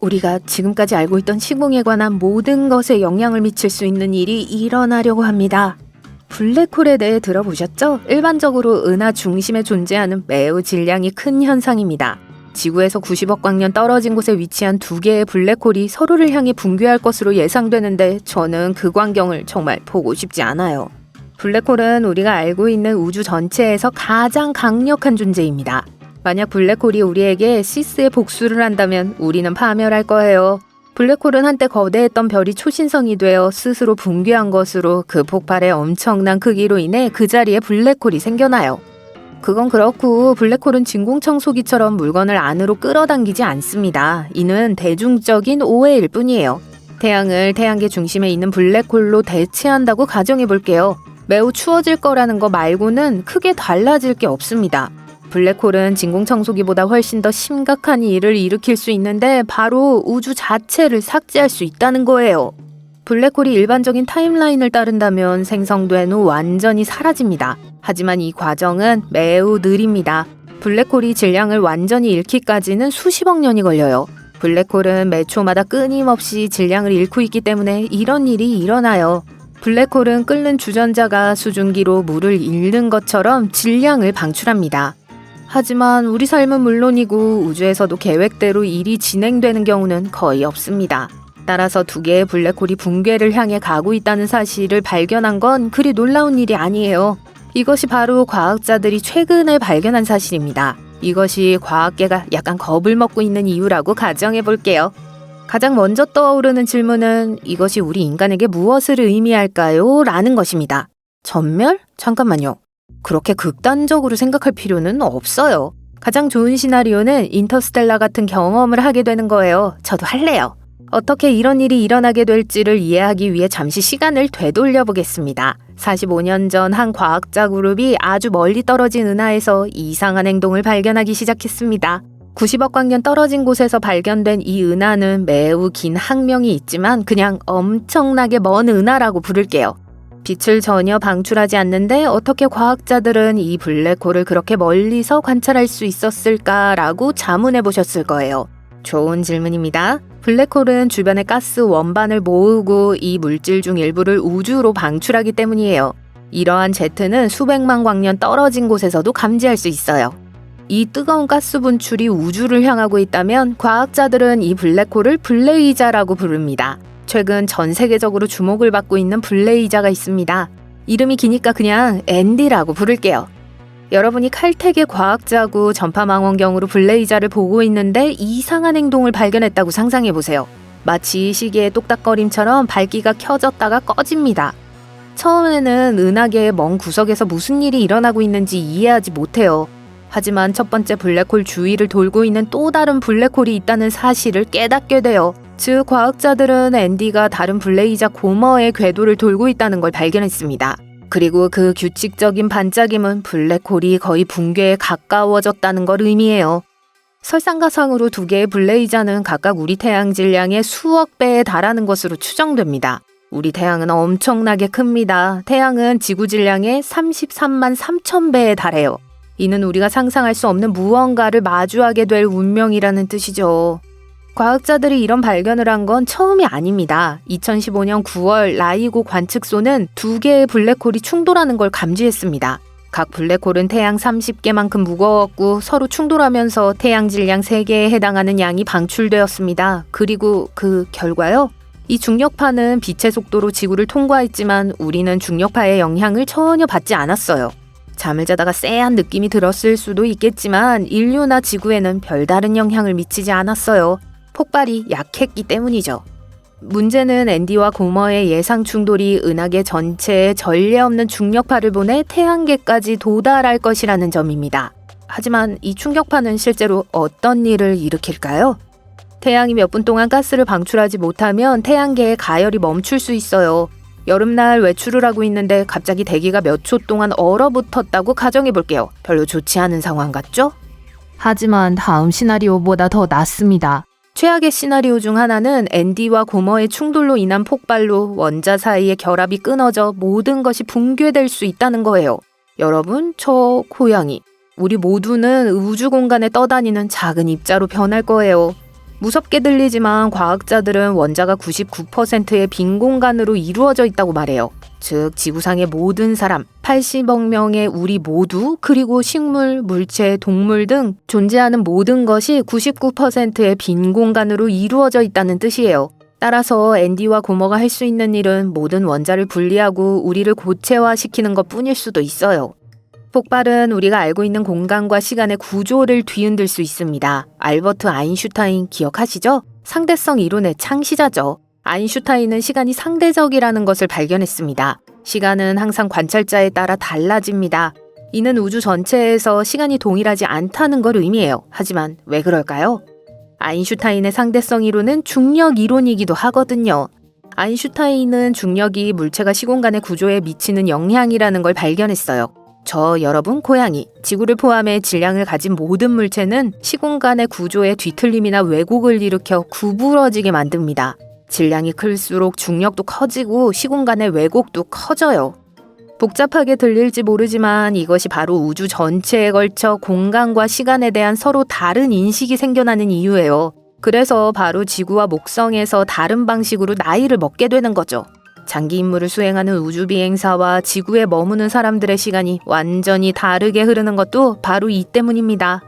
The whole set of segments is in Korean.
우리가 지금까지 알고 있던 시공에 관한 모든 것에 영향을 미칠 수 있는 일이 일어나려고 합니다. 블랙홀에 대해 들어보셨죠? 일반적으로 은하 중심에 존재하는 매우 질량이 큰 현상입니다. 지구에서 90억 광년 떨어진 곳에 위치한 두 개의 블랙홀이 서로를 향해 붕괴할 것으로 예상되는데 저는 그 광경을 정말 보고 싶지 않아요. 블랙홀은 우리가 알고 있는 우주 전체에서 가장 강력한 존재입니다. 만약 블랙홀이 우리에게 시스의 복수를 한다면 우리는 파멸할 거예요. 블랙홀은 한때 거대했던 별이 초신성이 되어 스스로 붕괴한 것으로 그 폭발의 엄청난 크기로 인해 그 자리에 블랙홀이 생겨나요. 그건 그렇고 블랙홀은 진공청소기처럼 물건을 안으로 끌어당기지 않습니다. 이는 대중적인 오해일 뿐이에요. 태양을 태양계 중심에 있는 블랙홀로 대체한다고 가정해 볼게요. 매우 추워질 거라는 거 말고는 크게 달라질 게 없습니다. 블랙홀은 진공청소기보다 훨씬 더 심각한 일을 일으킬 수 있는데 바로 우주 자체를 삭제할 수 있다는 거예요. 블랙홀이 일반적인 타임라인을 따른다면 생성된 후 완전히 사라집니다. 하지만 이 과정은 매우 느립니다. 블랙홀이 질량을 완전히 잃기까지는 수십억 년이 걸려요. 블랙홀은 매 초마다 끊임없이 질량을 잃고 있기 때문에 이런 일이 일어나요. 블랙홀은 끓는 주전자가 수증기로 물을 잃는 것처럼 질량을 방출합니다. 하지만 우리 삶은 물론이고 우주에서도 계획대로 일이 진행되는 경우는 거의 없습니다. 따라서 두 개의 블랙홀이 붕괴를 향해 가고 있다는 사실을 발견한 건 그리 놀라운 일이 아니에요. 이것이 바로 과학자들이 최근에 발견한 사실입니다. 이것이 과학계가 약간 겁을 먹고 있는 이유라고 가정해 볼게요. 가장 먼저 떠오르는 질문은 이것이 우리 인간에게 무엇을 의미할까요? 라는 것입니다. 전멸? 잠깐만요. 그렇게 극단적으로 생각할 필요는 없어요. 가장 좋은 시나리오는 인터스텔라 같은 경험을 하게 되는 거예요. 저도 할래요. 어떻게 이런 일이 일어나게 될지를 이해하기 위해 잠시 시간을 되돌려 보겠습니다. 45년 전 한 과학자 그룹이 아주 멀리 떨어진 은하에서 이상한 행동을 발견하기 시작했습니다. 90억 광년 떨어진 곳에서 발견된 이 은하는 매우 긴 학명이 있지만 그냥 엄청나게 먼 은하라고 부를게요. 빛을 전혀 방출하지 않는데 어떻게 과학자들은 이 블랙홀을 그렇게 멀리서 관찰할 수 있었을까라고 자문해 보셨을 거예요. 좋은 질문입니다. 블랙홀은 주변의 가스 원반을 모으고 이 물질 중 일부를 우주로 방출하기 때문이에요. 이러한 제트는 수백만 광년 떨어진 곳에서도 감지할 수 있어요. 이 뜨거운 가스 분출이 우주를 향하고 있다면 과학자들은 이 블랙홀을 블레이자라고 부릅니다. 최근 전 세계적으로 주목을 받고 있는 블레이자가 있습니다. 이름이 기니까 그냥 앤디라고 부를게요. 여러분이 칼텍의 과학자고 전파망원경으로 블레이자를 보고 있는데 이상한 행동을 발견했다고 상상해 보세요. 마치 시계의 똑딱거림처럼 밝기가 켜졌다가 꺼집니다. 처음에는 은하계의 먼 구석에서 무슨 일이 일어나고 있는지 이해하지 못해요. 하지만 첫 번째 블랙홀 주위를 돌고 있는 또 다른 블랙홀이 있다는 사실을 깨닫게 돼요. 즉, 과학자들은 앤디가 다른 블레이자 고머의 궤도를 돌고 있다는 걸 발견했습니다. 그리고 그 규칙적인 반짝임은 블랙홀이 거의 붕괴에 가까워졌다는 걸 의미해요. 설상가상으로 두 개의 블레이자는 각각 우리 태양 질량의 수억 배에 달하는 것으로 추정됩니다. 우리 태양은 엄청나게 큽니다. 태양은 지구 질량의 33만 3천 배에 달해요. 이는 우리가 상상할 수 없는 무언가를 마주하게 될 운명이라는 뜻이죠. 과학자들이 이런 발견을 한 건 처음이 아닙니다. 2015년 9월 라이고 관측소는 두 개의 블랙홀이 충돌하는 걸 감지했습니다. 각 블랙홀은 태양 30개만큼 무거웠고 서로 충돌하면서 태양 질량 3개에 해당하는 양이 방출되었습니다. 그리고 그 결과요? 이 중력파는 빛의 속도로 지구를 통과했지만 우리는 중력파의 영향을 전혀 받지 않았어요. 잠을 자다가 쎄한 느낌이 들었을 수도 있겠지만 인류나 지구에는 별다른 영향을 미치지 않았어요. 폭발이 약했기 때문이죠. 문제는 앤디와 고머의 예상 충돌이 은하계 전체에 전례 없는 중력파를 보내 태양계까지 도달할 것이라는 점입니다. 하지만 이 충격파는 실제로 어떤 일을 일으킬까요? 태양이 몇 분 동안 가스를 방출하지 못하면 태양계의 가열이 멈출 수 있어요. 여름날 외출을 하고 있는데 갑자기 대기가 몇 초 동안 얼어붙었다고 가정해 볼게요. 별로 좋지 않은 상황 같죠? 하지만 다음 시나리오보다 더 낫습니다. 최악의 시나리오 중 하나는 앤디와 고머의 충돌로 인한 폭발로 원자 사이의 결합이 끊어져 모든 것이 붕괴될 수 있다는 거예요. 여러분, 저 고양이. 우리 모두는 우주 공간에 떠다니는 작은 입자로 변할 거예요. 무섭게 들리지만 과학자들은 원자가 99%의 빈 공간으로 이루어져 있다고 말해요. 즉, 지구상의 모든 사람, 80억 명의 우리 모두, 그리고 식물, 물체, 동물 등 존재하는 모든 것이 99%의 빈 공간으로 이루어져 있다는 뜻이에요. 따라서 앤디와 고머가 할 수 있는 일은 모든 원자를 분리하고 우리를 고체화시키는 것 뿐일 수도 있어요. 폭발은 우리가 알고 있는 공간과 시간의 구조를 뒤흔들 수 있습니다. 알버트 아인슈타인 기억하시죠? 상대성 이론의 창시자죠. 아인슈타인은 시간이 상대적이라는 것을 발견했습니다. 시간은 항상 관찰자에 따라 달라집니다. 이는 우주 전체에서 시간이 동일하지 않다는 걸 의미해요. 하지만 왜 그럴까요? 아인슈타인의 상대성 이론은 중력 이론이기도 하거든요. 아인슈타인은 중력이 물체가 시공간의 구조에 미치는 영향이라는 걸 발견했어요. 저 여러분 고양이 지구를 포함해 질량을 가진 모든 물체는 시공간의 구조에 뒤틀림이나 왜곡을 일으켜 구부러지게 만듭니다. 질량이 클수록 중력도 커지고 시공간의 왜곡도 커져요. 복잡하게 들릴지 모르지만 이것이 바로 우주 전체에 걸쳐 공간과 시간에 대한 서로 다른 인식이 생겨나는 이유예요. 그래서 바로 지구와 목성에서 다른 방식으로 나이를 먹게 되는 거죠. 장기 임무를 수행하는 우주 비행사와 지구에 머무는 사람들의 시간이 완전히 다르게 흐르는 것도 바로 이 때문입니다.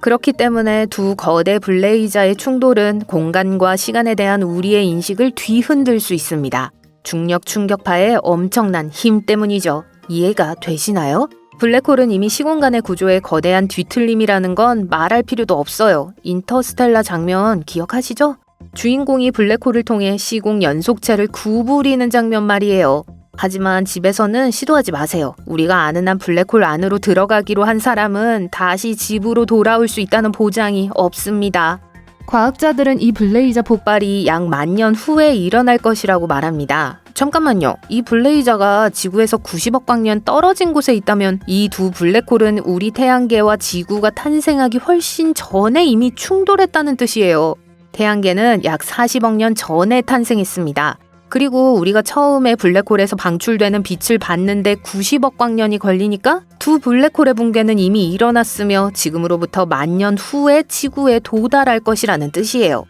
그렇기 때문에 두 거대 블레이자의 충돌은 공간과 시간에 대한 우리의 인식을 뒤흔들 수 있습니다. 중력 충격파의 엄청난 힘 때문이죠. 이해가 되시나요? 블랙홀은 이미 시공간의 구조에 거대한 뒤틀림이라는 건 말할 필요도 없어요. 인터스텔라 장면 기억하시죠? 주인공이 블랙홀을 통해 시공 연속체를 구부리는 장면 말이에요. 하지만 집에서는 시도하지 마세요. 우리가 아는 한 블랙홀 안으로 들어가기로 한 사람은 다시 집으로 돌아올 수 있다는 보장이 없습니다. 과학자들은 이 블레이저 폭발이 약 만 년 후에 일어날 것이라고 말합니다. 잠깐만요. 이 블레이저가 지구에서 90억 광년 떨어진 곳에 있다면 이 두 블랙홀은 우리 태양계와 지구가 탄생하기 훨씬 전에 이미 충돌했다는 뜻이에요. 태양계는 약 40억 년 전에 탄생했습니다. 그리고 우리가 처음에 블랙홀에서 방출되는 빛을 봤는데 90억 광년이 걸리니까 두 블랙홀의 붕괴는 이미 일어났으며 지금으로부터 만 년 후에 지구에 도달할 것이라는 뜻이에요.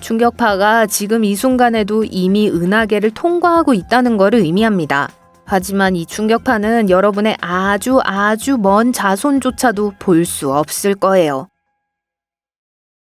충격파가 지금 이 순간에도 이미 은하계를 통과하고 있다는 것을 의미합니다. 하지만 이 충격파는 여러분의 아주 아주 먼 자손조차도 볼 수 없을 거예요.